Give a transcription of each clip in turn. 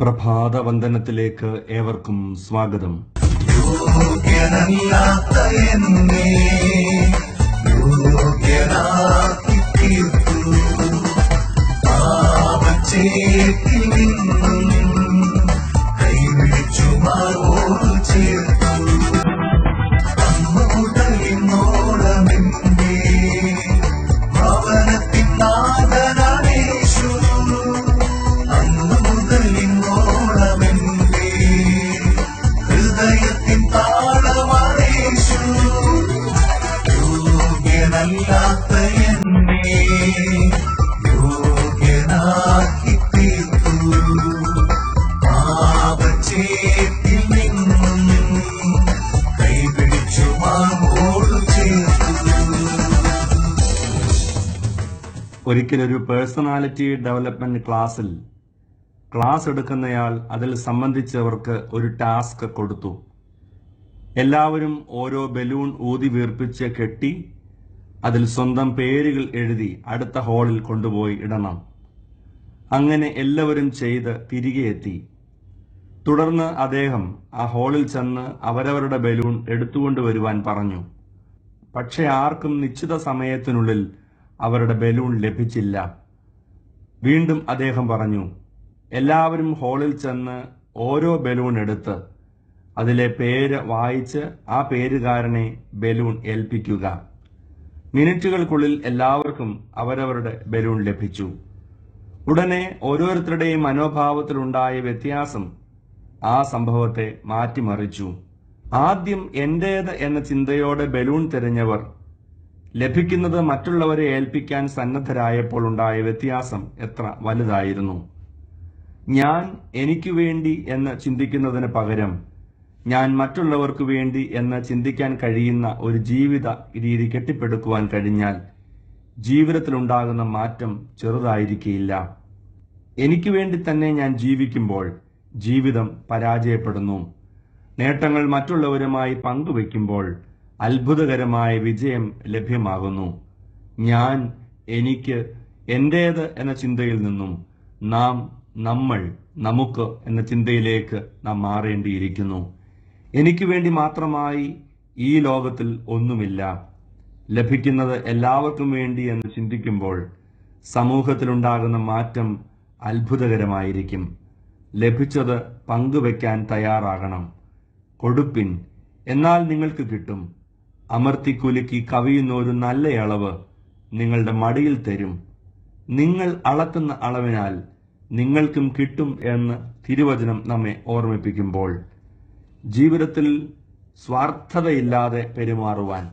പ്രഭാത വന്ദനത്തിലേക്ക് ഏവർക്കും സ്വാഗതം. കൈവിളിച്ചു മാറോട് ചേർത്തു ഒരിക്കലൊരു പേഴ്സണാലിറ്റി ഡെവലപ്മെന്റ് ക്ലാസ്സിൽ ക്ലാസ് എടുക്കുന്നയാൾ അതിൽ സംബന്ധിച്ചവർക്ക് ഒരു ടാസ്ക് കൊടുത്തു. എല്ലാവരും ഓരോ ബലൂൺ ഊതി വീർപ്പിച്ച് കെട്ടി അതിൽ സ്വന്തം പേരുകൾ എഴുതി അടുത്ത ഹാളിൽ കൊണ്ടുപോയി ഇടണം. അങ്ങനെ എല്ലാവരും ചെയ്ത് തിരികെ എത്തി. തുടർന്ന് അദ്ദേഹം ആ ഹാളിൽ ചെന്ന് അവരവരുടെ ബലൂൺ എടുത്തുകൊണ്ടുവരുവാൻ പറഞ്ഞു. പക്ഷെ ആർക്കും നിശ്ചിത സമയത്തിനുള്ളിൽ അവരുടെ ബലൂൺ ലഭിച്ചില്ല. വീണ്ടും അദ്ദേഹം പറഞ്ഞു എല്ലാവരും ഹാളിൽ ചെന്ന് ഓരോ ബലൂൺ എടുത്ത് അതിലെ പേര് വായിച്ച് ആ പേരുകാരനെ ബലൂൺ ഏൽപ്പിക്കുക. മിനിറ്റുകൾക്കുള്ളിൽ എല്ലാവർക്കും അവരവരുടെ ബലൂൺ ലഭിച്ചു. ഉടനെ ഓരോരുത്തരുടെയും മനോഭാവത്തിലുണ്ടായ വ്യത്യാസം ആ സംഭവത്തെ മാറ്റിമറിച്ചു. ആദ്യം എന്റേത് എന്ന ചിന്തയോടെ ബലൂൺ തിരഞ്ഞവർ ലഭിക്കുന്നത് മറ്റുള്ളവരെ ഏൽപ്പിക്കാൻ സന്നദ്ധരായപ്പോൾ ഉണ്ടായ വ്യത്യാസം എത്ര വലുതായിരുന്നു. ഞാൻ എനിക്ക് വേണ്ടി എന്ന് ചിന്തിക്കുന്നതിന് പകരം ഞാൻ മറ്റുള്ളവർക്ക് വേണ്ടി എന്ന് ചിന്തിക്കാൻ കഴിയുന്ന ഒരു ജീവിത രീതി കെട്ടിപ്പടുക്കുവാൻ കഴിഞ്ഞാൽ ജീവിതത്തിലുണ്ടാകുന്ന മാറ്റം ചെറുതായിരിക്കില്ല. എനിക്ക് വേണ്ടി തന്നെ ഞാൻ ജീവിക്കുമ്പോൾ ജീവിതം പരാജയപ്പെടുന്നു. നേട്ടങ്ങൾ മറ്റുള്ളവരുമായി പങ്കുവെക്കുമ്പോൾ അത്ഭുതകരമായ വിജയം ലഭ്യമാകുന്നു. ഞാൻ എനിക്ക് എന്റേത് എന്ന ചിന്തയിൽ നിന്നും നാം നമ്മൾ നമുക്ക് എന്ന ചിന്തയിലേക്ക് നാം മാറേണ്ടിയിരിക്കുന്നു. എനിക്ക് വേണ്ടി മാത്രമായി ഈ ലോകത്തിൽ ഒന്നുമില്ല. ലഭിക്കുന്നത് എല്ലാവർക്കും വേണ്ടി എന്ന് ചിന്തിക്കുമ്പോൾ സമൂഹത്തിലുണ്ടാകുന്ന മാറ്റം അത്ഭുതകരമായിരിക്കും. ലഭിച്ചത് പങ്കുവെക്കാൻ തയ്യാറാകണം. കൊടുപ്പിൻ. എന്നാൽ നിങ്ങൾക്ക് കിട്ടും. അമർത്തിക്കുലുക്കി കവിയുന്ന ഒരു നല്ല അളവ് നിങ്ങളുടെ മടിയിൽ തരും. നിങ്ങൾ അളക്കുന്ന അളവിനാൽ നിങ്ങൾക്കും കിട്ടും എന്ന് തിരുവചനം നമ്മെ ഓർമ്മിപ്പിക്കുമ്പോൾ. ജീവിതത്തിൽ സ്വാർത്ഥതയില്ലാതെ പെരുമാറുവാൻ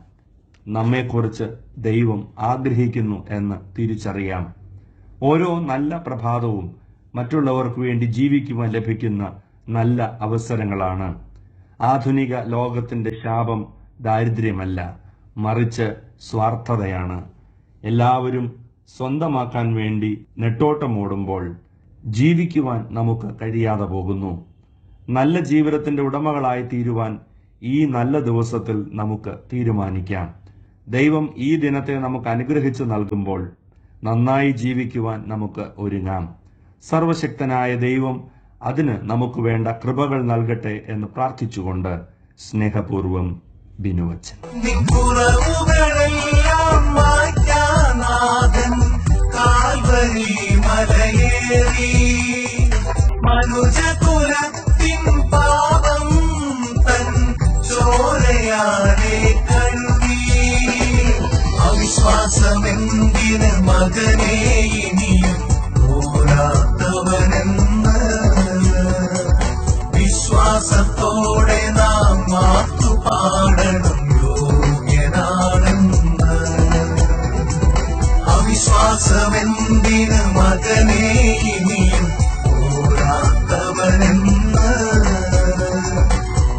നമ്മെക്കുറിച്ച് ദൈവം ആഗ്രഹിക്കുന്നു എന്ന് തിരിച്ചറിയാം. ഓരോ നല്ല പ്രഭാതവും മറ്റുള്ളവർക്ക് വേണ്ടി ജീവിക്കുവാൻ ലഭിക്കുന്ന നല്ല അവസരങ്ങളാണ്. ആധുനിക ലോകത്തിന്റെ ശാപം ദാരിദ്ര്യമല്ല മറിച്ച് സ്വാർത്ഥതയാണ്. എല്ലാവരും സ്വന്തമാക്കാൻ വേണ്ടി നെട്ടോട്ടമോടുമ്പോൾ ജീവിക്കുവാൻ നമുക്ക് കഴിയാതെ പോകുന്നു. നല്ല ജീവിതത്തിന്റെ ഉടമകളായി തീരുവാൻ ഈ നല്ല ദിവസത്തിൽ നമുക്ക് തീരുമാനിക്കാം. ദൈവം ഈ ദിനത്തെ നമുക്ക് അനുഗ്രഹിച്ചു നൽകുമ്പോൾ നന്നായി ജീവിക്കുവാൻ നമുക്ക് ഒരുങ്ങാം. സർവശക്തനായ ദൈവം അതിന് നമുക്ക് വേണ്ട കൃപകൾ നൽകട്ടെ എന്ന് പ്രാർത്ഥിച്ചുകൊണ്ട് സ്നേഹപൂർവം ബിനുവച്ചൻ അച്ഛൻ മനുജകുലത്തിൻ പാപം തൻ ചോരയാലെ മകനെ ഇനിയും പോരാത്തവനെന്ന്.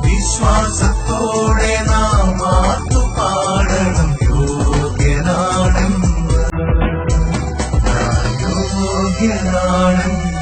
വിശ്വാസത്തോടെ നാം മാത്തു പാടണം യോഗ്യനാണെന്ന് യോഗ്യനാണെന്ന്.